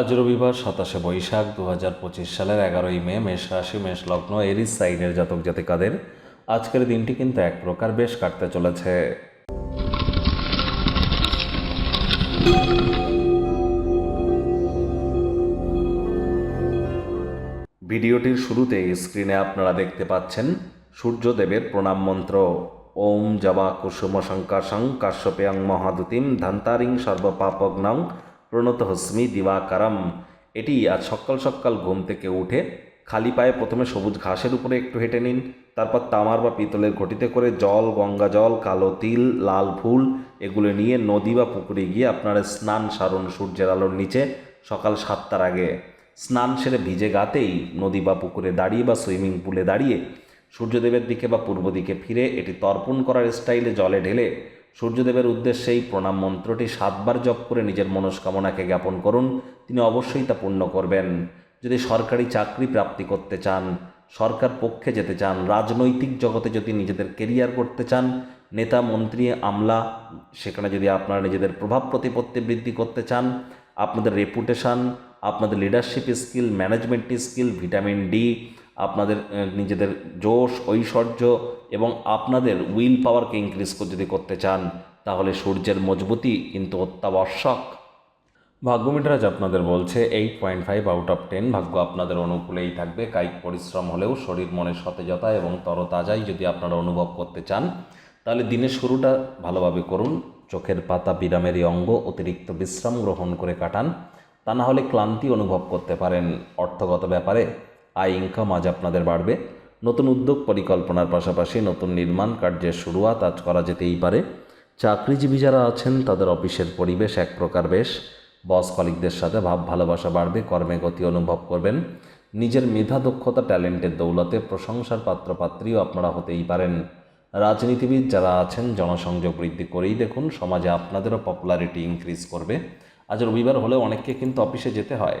আজ রবিবার সাতাশে বৈশাখ দু হাজার পঁচিশ সালের এগারোই মে, মেষ রাশি, মেষ লগ্ন এরিস সাইনের জাতক জাতিকাদের আজকের দিনটি কিন্তু এক প্রকার বেশ কাটতে চলেছে। ভিডিওটির শুরুতে স্ক্রিনে আপনারা দেখতে পাচ্ছেন সূর্যদেবের প্রণাম মন্ত্র। ওম জবা কুসুম শঙ্কাশং কাশ্যপেয়ং মহাদুতিম ধান্তারিং সর্বপাপগ্নং প্রণত হস্মি দিবাকারম। এটি আজ সকাল সকাল ঘুম থেকে উঠে খালি পায়ে প্রথমে সবুজ ঘাসের উপরে একটু হেঁটে নিন, তারপর তামার বা পিতলের ঘটিতে করে জল, গঙ্গা জল, কালো তিল, লাল ফুল এগুলো নিয়ে নদী বা পুকুরে গিয়ে আপনারা স্নান সারণ সূর্যের আলোর নিচে সকাল সাতটার আগে। স্নান সেরে ভিজে গাতেই নদী বা পুকুরে দাঁড়িয়ে বা সুইমিং পুলে দাঁড়িয়ে সূর্যদেবের দিকে বা পূর্ব দিকে ফিরে এটি তর্পণ করার স্টাইলে জলে ঢেলে সূর্যদেবের উদ্দেশ্যে এই প্রণাম মন্ত্রটি সাতবার জপ করে নিজের মনস্কামনাকে জ্ঞাপন করুন, তিনি অবশ্যই তা পূর্ণ করবেন। যদি সরকারি চাকরি প্রাপ্তি করতে চান, সরকার পক্ষে যেতে চান, রাজনৈতিক জগতে যদি নিজেদের কেরিয়ার করতে চান, নেতা, মন্ত্রী, আমলা, সেখানে যদি আপনারা নিজেদের প্রভাব প্রতিপত্তি বৃদ্ধি করতে চান, আপনাদের রেপুটেশন আপনাদের leadership skill management skill vitamin D আপনাদের নিজেদের জোশ, ঐশ্বর্য এবং আপনাদের উইল পাওয়ারকে ইনক্রিজ যদি করতে চান, তাহলে সূর্যের মজবুতি কিন্তু অত্যাবশ্যক। ভাগ্যমিটার আজ আপনাদের বলছে eight point five out of ten ভাগ্য আপনাদের অনুকূলেই থাকবে। কায়িক পরিশ্রম হলেও শরীর মনের সতেজতা এবং তরতাজাই যদি আপনারা অনুভব করতে চান, তাহলে দিনের শুরুটা ভালোভাবে করুন। চোখের পাতা বিরামেরই অঙ্গ, অতিরিক্ত বিশ্রাম গ্রহণ করে কাটান। তা না হলে ক্লান্তি অনুভব করতে পারেন। অর্থগত ব্যাপারে আয় ইনকাম আজ আপনাদের বাড়বে। নতুন উদ্যোগ পরিকল্পনার পাশাপাশি নতুন নির্মাণ কার্যের শুরুয়াত আজ করা যেতেই পারে। চাকরিজীবী যারা আছেন, তাদের অফিসের পরিবেশ এক প্রকার বেশ। বস কলিকদের সাথে ভাব ভালোবাসা বাড়বে, কর্মে গতি অনুভব করবেন। নিজের মেধা, দক্ষতা, ট্যালেন্টের দৌলতে প্রশংসার পাত্রপাত্রীও আপনারা হতেই পারেন। রাজনীতিবিদ যারা আছেন, জনসংযোগ বৃদ্ধি করেই দেখুন, সমাজে আপনাদেরও পপুলারিটি ইনক্রিজ করবে। আজ রবিবার হলেও অনেককে কিন্তু অফিসে যেতে হয়।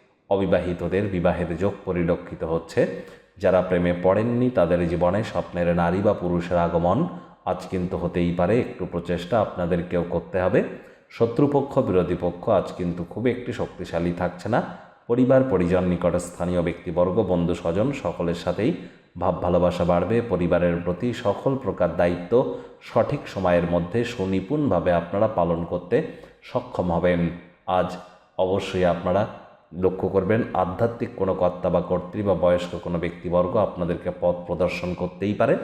অবিবাহিতদের বিবাহের যোগ পরিলক্ষিত হচ্ছে। যারা প্রেমে পড়েননি, তাদের জীবনে স্বপ্নের নারী বা পুরুষের আগমন আজ কিন্তু হতেই পারে। একটু প্রচেষ্টা আপনাদেরকেও করতে হবে। শত্রুপক্ষ, বিরোধী পক্ষ আজ কিন্তু খুব একটি শক্তিশালী থাকছে না। পরিবার, পরিজন, নিকট স্থানীয় ব্যক্তিবর্গ, বন্ধু, স্বজন সকলের সাথেই ভাব ভালোবাসা বাড়বে। পরিবারের প্রতি সকল প্রকার দায়িত্ব সঠিক সময়ের মধ্যে সুনিপুণভাবে আপনারা পালন করতে সক্ষম হবেন। আজ অবশ্যই আপনারা লক্ষ্য করবেন, আধ্যাত্মিক কোনো কর্তা বা কর্ত্রী বা বয়স্ক কোনো ব্যক্তিবর্গ আপনাদেরকে পথ প্রদর্শন করতেই পারে।